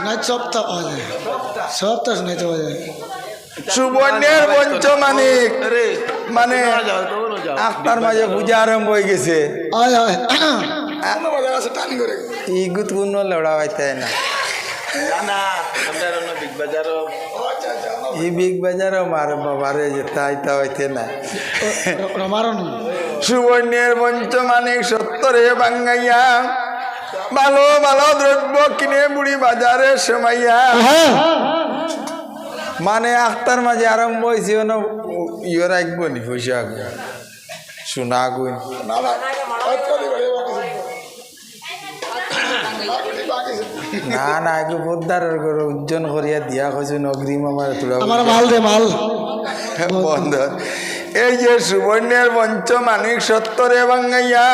শোনায় সবটা পাওয়া যায়। সবটা শোনাইতে পাওয়া যায়। সুবর্ণের পঞ্চমানিক মানে আখতার মাঝে পূজা আরম্ভ হয়ে গেছে। ই গুত গুণ লড়া হইতে না? ই বিগ বাজার মার বাবারে যেতে আইতা হইতে না। রমারণ সুবর্ণের পঞ্চমানিক সত্তরে বাঙ্গাইয়া ভালো ভালো দ্রব্য কিনে বুড়ি বাজারে সমাইয়া। মানে আখতার মাঝে আরম্ভ হয়েছে না ইয়ে রাখব নি পয়সা সোনা আগুন না না আগে বোদ্দারের করে উজ্জন করিয়া দিয়া কইছে অগ্রিম আমার তোরা আমার মাল দে মাল। বন্ধ। এই যে সুবর্ণের মঞ্চ মানিক সত্তরে বাঙ্গাইয়া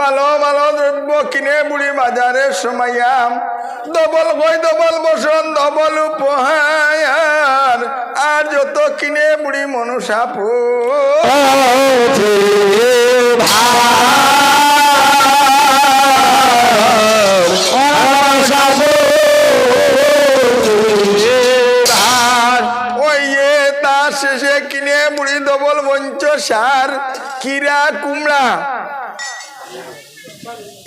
ভালো ভালো দ্রব্য কিনে বুড়ি বাজারে সমাইয়া দবল কই ডবল বসন ডবল উপহার। আর যত কিনে বুড়ি মনুষা পো ওই তার শেষে কিনে বুড়ি ডবল মঞ্চ সার কিরা কুমড়া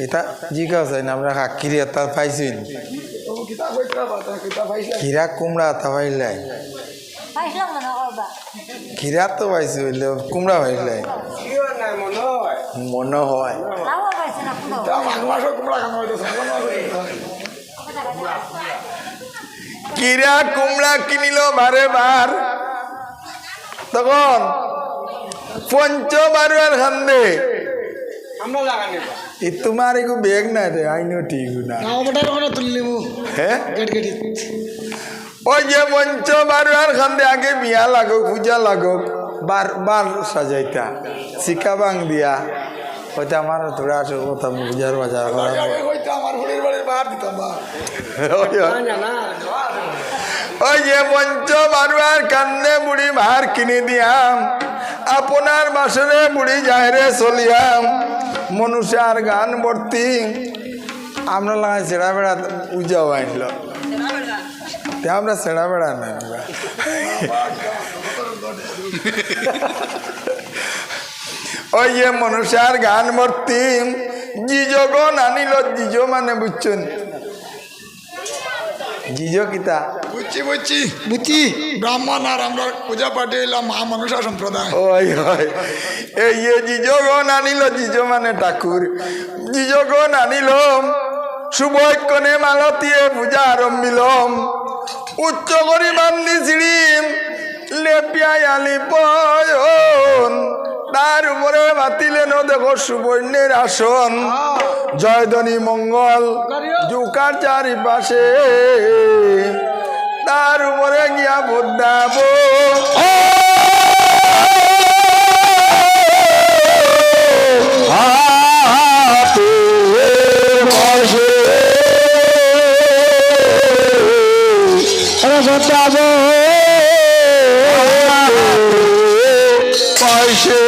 এটা জিজ্ঞাসা না, আমরা কিরা তার পাইছি কিরা কুমড়া তা পাইলাই কিরা তো পাইছি হইলে কুমড়া পাইলাই মনে হয়। কিরা কুমড়া কিনিল বারে বার। তখন পঞ্চ ই তোমার এগু বেগ না রে ঠিক না। হ্যাঁ গেট গেটি ওই যে পঞ্চ বারুয়ার খান্দে আগে বিয়া লাগুক পূজা লাগুক বার বার সাজাইতা। শিকা বাং দিয়া। হয়তো আমার তোরা আসো কথা পূজার বাজার করা ওই যে পঞ্চ বারুয়ার কান্দে বুড়ি ভার কিনে দিয়াম। আপনার বাসরে বুড়ি যাহরে চলিয়াম। মনুষ্যার গান ভর্তি। আমরা লাগাই সেড়া বেড়া, উজাও আনল তে আমরা সেড়া বেড়া নাই আমরা। ওই যে মনুষ্যার গান ভর্তি। জিজগণ আনিল জিজ মানে বুঝছেন। জিজ কিতা? বুঝছি বুঝছি। বুঝছি। ব্রাহ্মণ আর আমরা পূজা পাঠে এলাম মহা মনুষা সম্প্রদায়। ওই ওই। এই যে জিজগণ আনিল জিজ মানে ঠাকুর। জিজগণ আনিল শুভক্ষণে মালতীয়ে পূজা আরম্ভিলম উচ্চ করি বান্ধি ছিড়িম লেপিয়াই আলি পয়ন তার উপরে বাতিলেন দেখো সুবর্ণের আসন। জয়ধনী মঙ্গল জুকার চারিপাশে। গিয়া বদাব পয়সে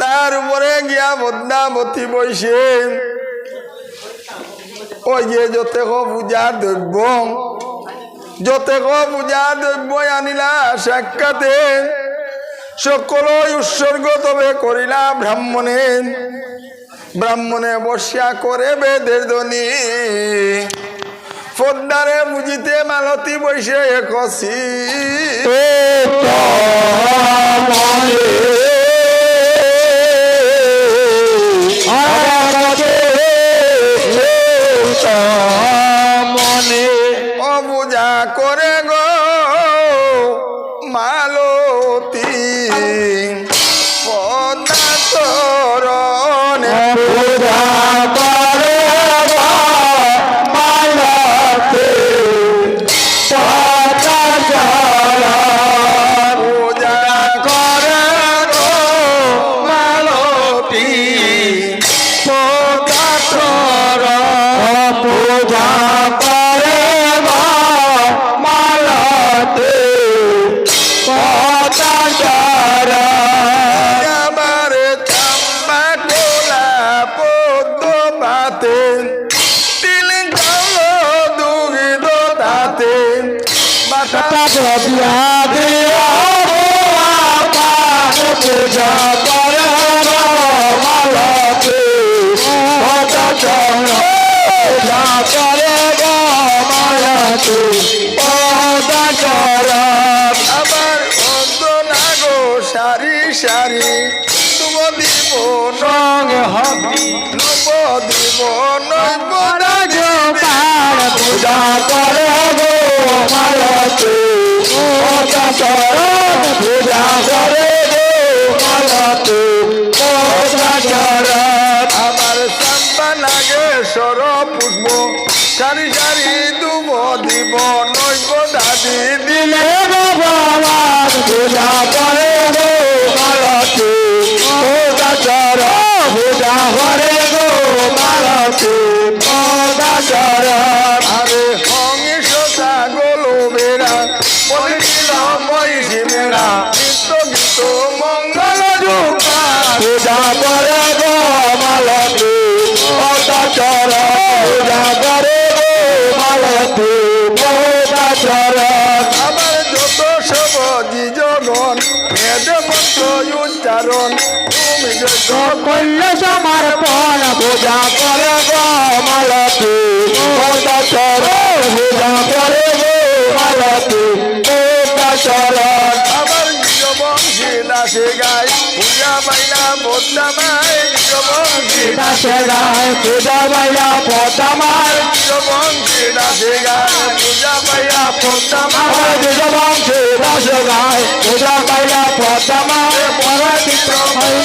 তার উপরে গিয়া বদনাবতী বইছে। ওই যে যতে ক পূজার দ্রব্য, যতে ক পূজার দ্রব্য আনিলা সাক্ষাতে সকল উৎসর্গ তবে করিলা ব্রাহ্মণে। ব্রাহ্মণে বর্ষা করে বেদের ধ্বনি। ফদ্দারে বুঝিতে মালতী বৈশে একসি। সারি তুম দিব সঙ্গে হবি। নব দিব নৈব পূজা করে গো মালতে। পূজা করে পূজা গো মালতে। পূজা আবার সাম্বা লাগে সর পুষ্প। সারি সারি দুব দিব নৈব দাদি। মেড়া নিত্য গীত মঙ্গল জোকা পূজা করে গো মালতে পূজা পূজা করে গো মালতে পূজা চর যত সব জগন বেদ মন্ত্র উচ্চারণ তুমি যত করলে সমর্পণ পূজা করে গো মালতে পূজা দাসে গাই পূজা বোধা মাই বংশী দাসে গায় পূজা বাইয়া পদামার বংশী দাসে গাই পূজা আমার দুজ বংশে দাসে গায় পূজা বাইয়া পদামার পরবিত্র হই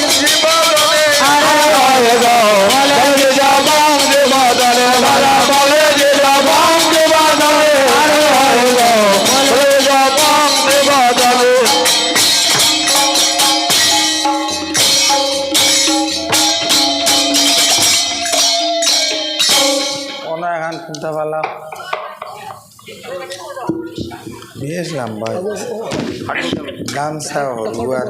এখন কিনতে পারলাম। বেশ ভাই। গামছা হলুয়ার